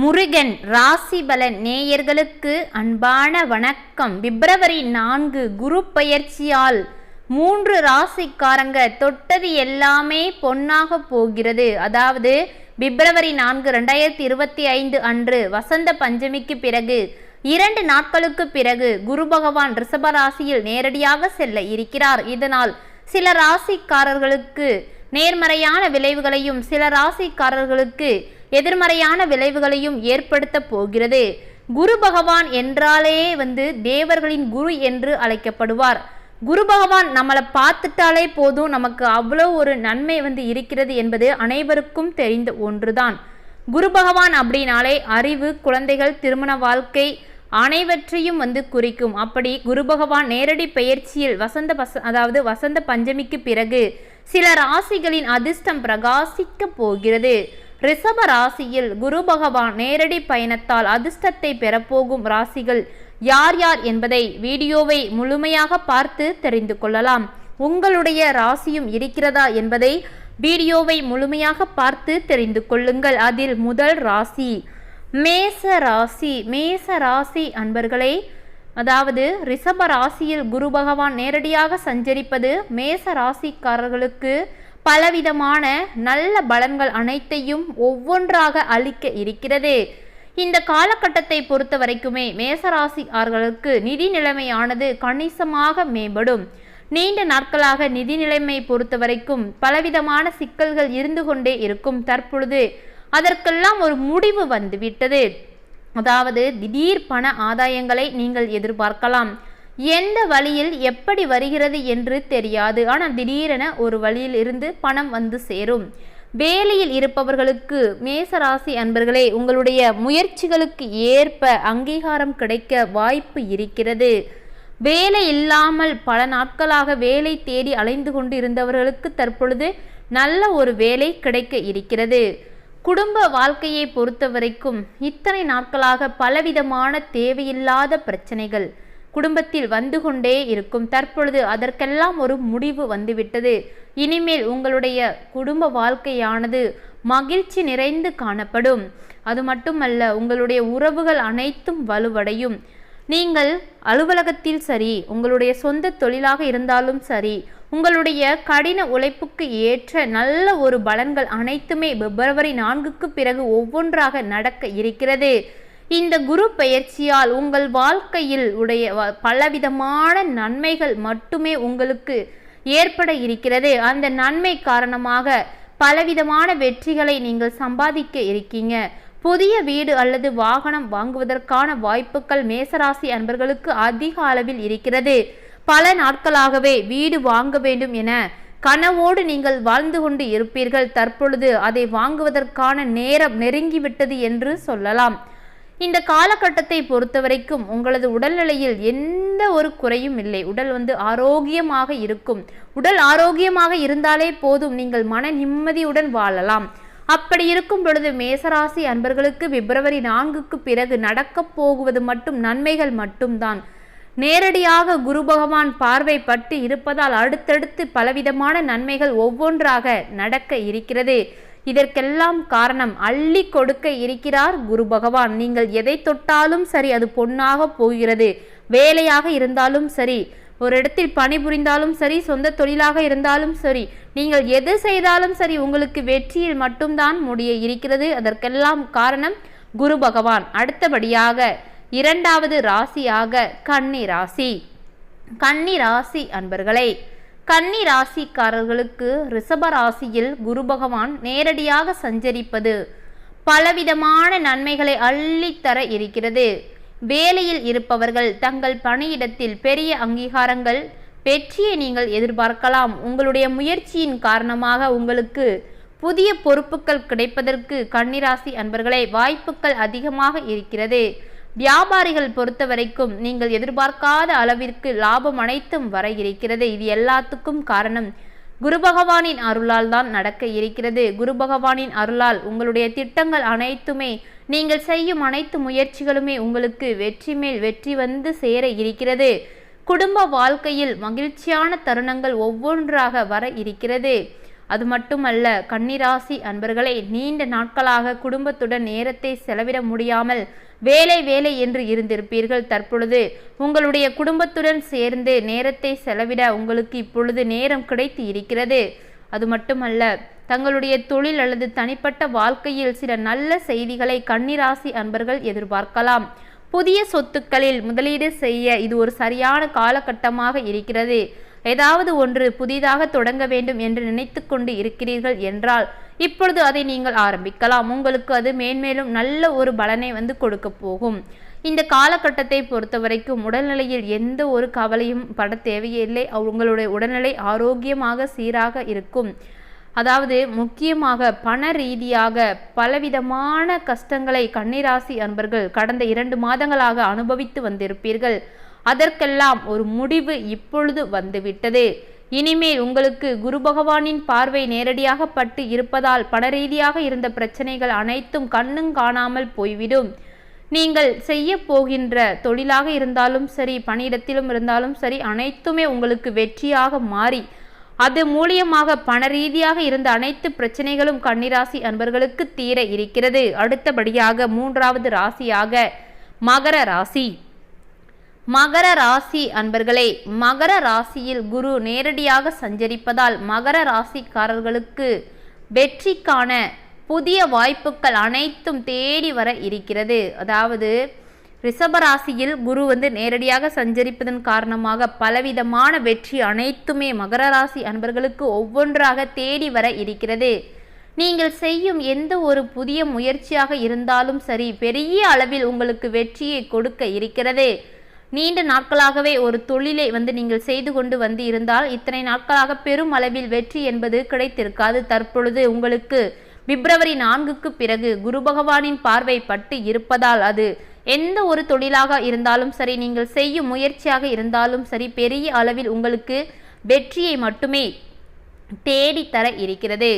முருகன் ராசி பலன் நேயர்களுக்கு அன்பான வணக்கம். பிப்ரவரி நான்கு குரு பயிற்சியால் மூன்று ராசிக்காரங்க தொட்டது எல்லாமே பொன்னாக போகிறது. அதாவது பிப்ரவரி நான்கு ரெண்டாயிரத்தி இருபத்தி ஐந்து அன்று வசந்த பஞ்சமிக்கு பிறகு இரண்டு நாட்களுக்கு பிறகு குரு பகவான் ரிஷப ராசியில் நேரடியாக செல்ல இருக்கிறார். இதனால் சில ராசிக்காரர்களுக்கு நேர்மறையான விளைவுகளையும் சில ராசிக்காரர்களுக்கு எதிர்மறையான விளைவுகளையும் ஏற்படுத்த போகிறது. குரு பகவான் என்றாலே வந்து தேவர்களின் குரு என்று அழைக்கப்படுவார். குரு பகவான் நம்மளை பார்த்துட்டாலே போதும் நமக்கு அவ்வளோ ஒரு நன்மை வந்து இருக்கிறது என்பது அனைவருக்கும் தெரிந்த ஒன்றுதான். குரு பகவான் அப்படின்னாலே அறிவு குழந்தைகள் திருமண வாழ்க்கை அனைவற்றையும் வந்து குறிக்கும். அப்படி குரு பகவான் நேரடி பெயர்ச்சியில் வசந்த பச அதாவது வசந்த பஞ்சமிக்கு பிறகு சில ராசிகளின் அதிர்ஷ்டம் பிரகாசிக்க போகிறது. ரிஷப ராசியில் குரு பகவான் நேரடி பயணத்தால் அதிர்ஷ்டத்தை பெறப்போகும் ராசிகள் யார் யார் என்பதை வீடியோவை முழுமையாக பார்த்து தெரிந்து கொள்ளலாம். உங்களுடைய ராசியும் இருக்கிறதா என்பதை வீடியோவை முழுமையாக பார்த்து தெரிந்து கொள்ளுங்கள். அதில் முதல் ராசி மேச ராசி மேச ராசி அன்பர்களே அதாவது ரிஷப ராசியில் குரு பகவான் நேரடியாக சஞ்சரிப்பது மேச ராசிக்காரர்களுக்கு பலவிதமான நல்ல பலன்கள் அனைத்தையும் ஒவ்வொன்றாக அளிக்க இருக்கிறது. இந்த காலகட்டத்தை பொறுத்த வரைக்குமே மேசராசிக்காரர்களுக்கு நிதி நிலைமையானது கணிசமாக மேம்படும். நீண்ட நாட்களாக நிதி நிலைமை பொறுத்த வரைக்கும் பலவிதமான சிக்கல்கள் இருந்து கொண்டே இருக்கும் தற்பொழுது. அதற்கெல்லாம் ஒரு முடிவு வந்துவிட்டது. அதாவது திடீர் பண ஆதாயங்களை நீங்கள் எதிர்பார்க்கலாம். எந்த வழியில் எப்படி வருகிறது என்று தெரியாது. ஆனால் திடீரென ஒரு வழியில் இருந்து பணம் வந்து சேரும். வேலையில் இருப்பவர்களுக்கு மேசராசி அன்பர்களே உங்களுடைய முயற்சிகளுக்கு ஏற்ப அங்கீகாரம் கிடைக்க வாய்ப்பு இருக்கிறது. வேலை இல்லாமல் பல நாட்களாக வேலை தேடி அலைந்து கொண்டு இருந்தவர்களுக்கு தற்பொழுது நல்ல ஒரு வேலை கிடைக்க இருக்கிறது. குடும்ப வாழ்க்கையை பொறுத்த வரைக்கும் இத்தனை நாட்களாக பலவிதமான தேவையில்லாத பிரச்சனைகள் குடும்பத்தில் வந்து கொண்டே இருக்கும். தற்பொழுது அதற்கெல்லாம் ஒரு முடிவு வந்துவிட்டது. இனிமேல் உங்களுடைய குடும்ப வாழ்க்கையானது மகிழ்ச்சி நிறைந்து காணப்படும். அது மட்டுமல்ல உங்களுடைய உறவுகள் அனைத்தும் வலுவடையும். நீங்கள் அலுவலகத்தில் சரி உங்களுடைய சொந்த தொழிலாக இருந்தாலும் சரி உங்களுடைய கடின உழைப்புக்கு ஏற்ற நல்ல ஒரு பலன்கள் அனைத்துமே பிப்ரவரி நான்குக்கு பிறகு ஒவ்வொன்றாக நடக்க இருக்கிறது. இந்த குரு பயிற்சியால் உங்கள் வாழ்க்கையில் உடைய பலவிதமான நன்மைகள் மட்டுமே உங்களுக்கு ஏற்பட இருக்கிறது. அந்த நன்மை காரணமாக பலவிதமான வெற்றிகளை நீங்கள் சம்பாதிக்க இருக்கீங்க. புதிய வீடு அல்லது வாகனம் வாங்குவதற்கான வாய்ப்புகள் மேசராசி அன்பர்களுக்கு அதிக அளவில் இருக்கிறது. பல நாட்களாகவே வீடு வாங்க வேண்டும் என கனவோடு நீங்கள் வாழ்ந்து கொண்டு இருப்பீர்கள். தற்பொழுது அதை வாங்குவதற்கான நேரம் நெருங்கிவிட்டது என்று சொல்லலாம். இந்த காலகட்டத்தை பொறுத்தவரைக்கும் உங்களது உடல்நிலையில் எந்த ஒரு குறையும் இல்லை. உடல் வந்து ஆரோக்கியமாக இருக்கும். உடல் ஆரோக்கியமாக இருந்தாலே போதும். நீங்கள் மன நிம்மதியுடன் வாழலாம். அப்படி இருக்கும் பொழுது மேசராசி அன்பர்களுக்கு பிப்ரவரி நான்குக்கு பிறகு நடக்கப் போகுவது மட்டும் நன்மைகள் மட்டும்தான். நேரடியாக குரு பகவான் பார்வை பட்டு இருப்பதால் அடுத்தடுத்து பலவிதமான நன்மைகள் ஒவ்வொன்றாக நடக்க இருக்கிறது. இதற்கெல்லாம் காரணம் அள்ளி கொடுக்க இருக்கிறார் குரு பகவான். நீங்கள் எதை தொட்டாலும் சரி அது பொன்னாக போகிறது. வேலையாக இருந்தாலும் சரி ஒரு இடத்தில் பணிபுரிந்தாலும் சரி சொந்த தொழிலாக இருந்தாலும் சரி நீங்கள் எது செய்தாலும் சரி உங்களுக்கு வெற்றியில் மட்டும்தான் முடிய இருக்கிறது. அதற்கெல்லாம் காரணம் குரு பகவான். அடுத்தபடியாக இரண்டாவது ராசியாக கன்னி ராசி. கன்னி ராசி அன்பர்களே கன்னி ராசிக்காரர்களுக்கு ரிஷப ராசியில் குரு பகவான் நேரடியாக சஞ்சரிப்பது பலவிதமான நன்மைகளை அள்ளித்தர இருக்கிறது. வேலையில் இருப்பவர்கள் தங்கள் பணியிடத்தில் பெரிய அங்கீகாரங்கள் வெற்றியை நீங்கள் எதிர்பார்க்கலாம். உங்களுடைய முயற்சியின் காரணமாக உங்களுக்கு புதிய பொறுப்புகள் கிடைப்பதற்கு கன்னிராசி அன்பர்களை வாய்ப்புகள் அதிகமாக இருக்கிறது. வியாபாரிகள் பொறுத்த வரைக்கும் நீங்கள் எதிர்பார்க்காத அளவிற்கு லாபம் அனைத்தும் வர இருக்கிறது. இது எல்லாத்துக்கும் காரணம் குரு பகவானின் அருளால் தான் நடக்க இருக்கிறது. குரு பகவானின் அருளால் உங்களுடைய திட்டங்கள் அனைத்துமே நீங்கள் செய்யும் அனைத்து முயற்சிகளுமே உங்களுக்கு வெற்றி மேல் வெற்றி வந்து சேர இருக்கிறது. குடும்ப வாழ்க்கையில் மகிழ்ச்சியான தருணங்கள் ஒவ்வொன்றாக வர இருக்கிறது. அது மட்டுமல்ல கன்னிராசி அன்பர்களே நீண்ட நாட்களாக குடும்பத்துடன் நேரத்தை செலவிட முடியாமல் வேலை வேலை என்று இருந்திருப்பீர்கள். தற்பொழுது உங்களுடைய குடும்பத்துடன் சேர்ந்து நேரத்தை செலவிட உங்களுக்கு இப்பொழுது நேரம் கிடைத்து இருக்கிறது. அது மட்டுமல்ல தங்களுடைய தொழில் அல்லது தனிப்பட்ட வாழ்க்கையில் சில நல்ல செய்திகளை கன்னிராசி அன்பர்கள் எதிர்பார்க்கலாம். புதிய சொத்துக்களில் முதலீடு செய்ய இது ஒரு சரியான காலகட்டமாக இருக்கிறது. ஏதாவது ஒன்று புதிதாக தொடங்க வேண்டும் என்று நினைத்து கொண்டு இருக்கிறீர்கள் என்றால் இப்பொழுது அதை நீங்கள் ஆரம்பிக்கலாம். உங்களுக்கு அது மேன்மேலும் நல்ல ஒரு பலனை வந்து கொடுக்க போகும். இந்த காலகட்டத்தை பொறுத்த வரைக்கும் உடல்நிலையில் எந்த ஒரு கவலையும் பட தேவையில்லை. உங்களுடைய உடல்நிலை ஆரோக்கியமாக சீராக இருக்கும். அதாவது முக்கியமாக பண ரீதியாக பலவிதமான கஷ்டங்களை கன்னிராசி அன்பர்கள் கடந்த இரண்டு மாதங்களாக அனுபவித்து வந்திருப்பீர்கள். அதற்கெல்லாம் ஒரு முடிவு இப்பொழுது வந்துவிட்டது. இனிமேல் உங்களுக்கு குரு பகவானின் பார்வை நேரடியாக பட்டு இருப்பதால் பண ரீதியாக இருந்த பிரச்சனைகள் அனைத்தும் கண்ணும் காணாமல் போய்விடும். நீங்கள் செய்ய போகின்ற தொழிலாக இருந்தாலும் சரி பணியிடத்திலும் இருந்தாலும் சரி அனைத்துமே உங்களுக்கு வெற்றியாக மாறி அது மூலியமாக பண ரீதியாக இருந்த அனைத்து பிரச்சனைகளும் கன்னிராசி அன்பர்களுக்கு தீர இருக்கிறது. அடுத்தபடியாக மூன்றாவது ராசியாக மகர ராசி. மகர ராசி அன்பர்களே மகர ராசியில் குரு நேரடியாக சஞ்சரிப்பதால் மகர ராசிக்காரர்களுக்கு வெற்றிக்கான புதிய வாய்ப்புகள் அனைத்தும் தேடி வர இருக்கிறது. அதாவது ரிஷபராசியில் குரு வந்து நேரடியாக சஞ்சரிப்பதன் காரணமாக பலவிதமான வெற்றி அனைத்துமே மகர ராசி அன்பர்களுக்கு ஒவ்வொன்றாக தேடி வர இருக்கிறது. நீங்கள் செய்யும் எந்த ஒரு புதிய முயற்சியாக இருந்தாலும் சரி பெரிய அளவில் உங்களுக்கு வெற்றியை கொடுக்க இருக்கிறது. நீண்ட நாட்களாகவே ஒரு தொழிலை வந்து நீங்கள் செய்து கொண்டு வந்து இருந்தால் இத்தனை நாட்களாக பெரும் அளவில் வெற்றி என்பது கிடைத்திருக்காது. தற்பொழுது உங்களுக்கு பிப்ரவரி நான்குக்கு பிறகு குரு பகவானின் பார்வை பட்டு இருப்பதால் அது எந்த ஒரு தொழிலாக இருந்தாலும் சரி நீங்கள் செய்யும் முயற்சியாக இருந்தாலும் சரி பெரிய அளவில் உங்களுக்கு வெற்றியை மட்டுமே தேடித்தர இருக்கிறது.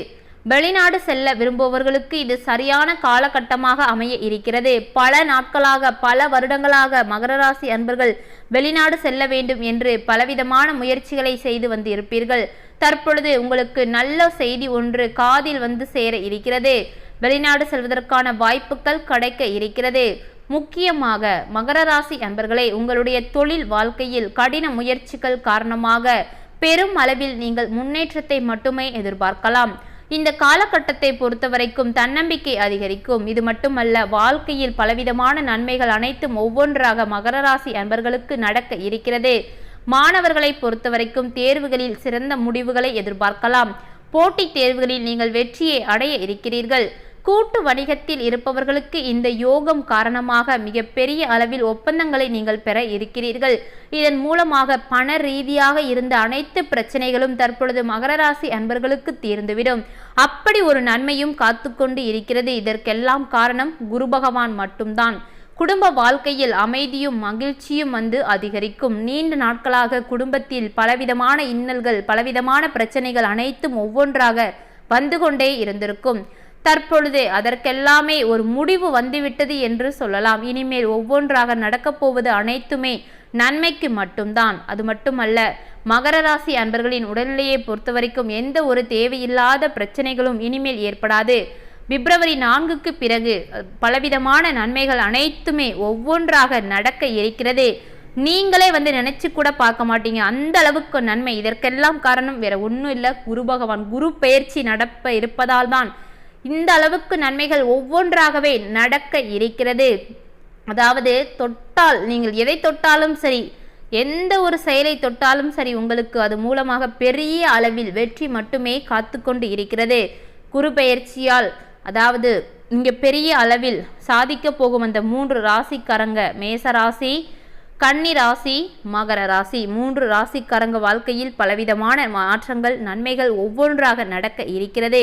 வெளிநாடு செல்ல விரும்புபவர்களுக்கு இது சரியான காலகட்டமாக அமைய இருக்கிறது. பல நாட்களாக பல வருடங்களாக மகர ராசி அன்பர்கள் வெளிநாடு செல்ல வேண்டும் என்று பலவிதமான முயற்சிகளை செய்து வந்து இருப்பீர்கள் தற்பொழுது உங்களுக்கு நல்ல செய்தி ஒன்று காதில் வந்து சேர இருக்கிறது. வெளிநாடு செல்வதற்கான வாய்ப்புகள் கிடைக்க இருக்கிறது. முக்கியமாக மகர ராசி அன்பர்களே உங்களுடைய தொழில் வாழ்க்கையில் கடின முயற்சிகள் காரணமாக பெரும் அளவில் நீங்கள் முன்னேற்றத்தை மட்டுமே எதிர்பார்க்கலாம். இந்த காலகட்டத்தை பொறுத்தவரைக்கும் தன்னம்பிக்கை அதிகரிக்கும். இது மட்டுமல்ல வாழ்க்கையில் பலவிதமான நன்மைகள் அனைத்தும் ஒவ்வொன்றாக மகர ராசி அன்பர்களுக்கு நடக்க இருக்கிறது. மாணவர்களை பொறுத்தவரைக்கும் தேர்வுகளில் சிறந்த முடிவுகளை எதிர்பார்க்கலாம். போட்டித் தேர்வுகளில் நீங்கள் வெற்றியை அடைய இருக்கிறீர்கள். கூட்டு வணிகத்தில் இருப்பவர்களுக்கு இந்த யோகம் காரணமாக மிகப்பெரிய அளவில் ஒப்பந்தங்களை நீங்கள் பெற இருக்கிறீர்கள். இதன் மூலமாக பண ரீதியாக இருந்த அனைத்து பிரச்சனைகளும் தற்பொழுது மகர ராசி அன்பர்களுக்கு தீர்ந்துவிடும். அப்படி ஒரு நன்மையும் காத்துக்கொண்டு இருக்கிறது. இதற்கெல்லாம் காரணம் குரு பகவான் மட்டும்தான். குடும்ப வாழ்க்கையில் அமைதியும் மகிழ்ச்சியும் வந்து அதிகரிக்கும். நீண்ட நாட்களாக குடும்பத்தில் பலவிதமான இன்னல்கள் பலவிதமான பிரச்சனைகள் அனைத்தும் ஒவ்வொன்றாக வந்து கொண்டே இருந்திருக்கும். தற்பொழுது அதற்கெல்லாமே ஒரு முடிவு வந்துவிட்டது என்று சொல்லலாம். இனிமேல் ஒவ்வொன்றாக நடக்கப் போவது அனைத்துமே நன்மைக்கு மட்டும்தான். அது மட்டுமல்ல மகர ராசி அன்பர்களின் உடல்நிலையை பொறுத்தவரைக்கும் எந்த ஒரு தேவையில்லாத பிரச்சனைகளும் இனிமேல் ஏற்படாது. பிப்ரவரி நான்குக்கு பிறகு பலவிதமான நன்மைகள் அனைத்துமே ஒவ்வொன்றாக நடக்க இருக்கிறது. நீங்களே வந்து நினைச்சு கூட பார்க்க மாட்டீங்க. அந்த அளவுக்கு நன்மை. இதற்கெல்லாம் காரணம் வேற ஒன்றும் இல்லை. குரு பகவான் குரு பயிற்சி நடப்ப இருப்பதால் தான் இந்த அளவுக்கு நன்மைகள் ஒவ்வொன்றாகவே நடக்க இருக்கிறது. அதாவது தொட்டால் நீங்கள் எதை தொட்டாலும் சரி எந்த ஒரு செயலை தொட்டாலும் சரி உங்களுக்கு அது மூலமாக பெரிய அளவில் வெற்றி மட்டுமே காத்து கொண்டு இருக்கிறது. குரு பெயர்ச்சியால் அதாவது இங்கே பெரிய அளவில் சாதிக்க போகும் அந்த மூன்று ராசிக்காரங்க மேச ராசி கன்னி ராசி மகர ராசி மூன்று ராசிக்காரங்க வாழ்க்கையில் பலவிதமான மாற்றங்கள் நன்மைகள் ஒவ்வொன்றாக நடக்க இருக்கிறது.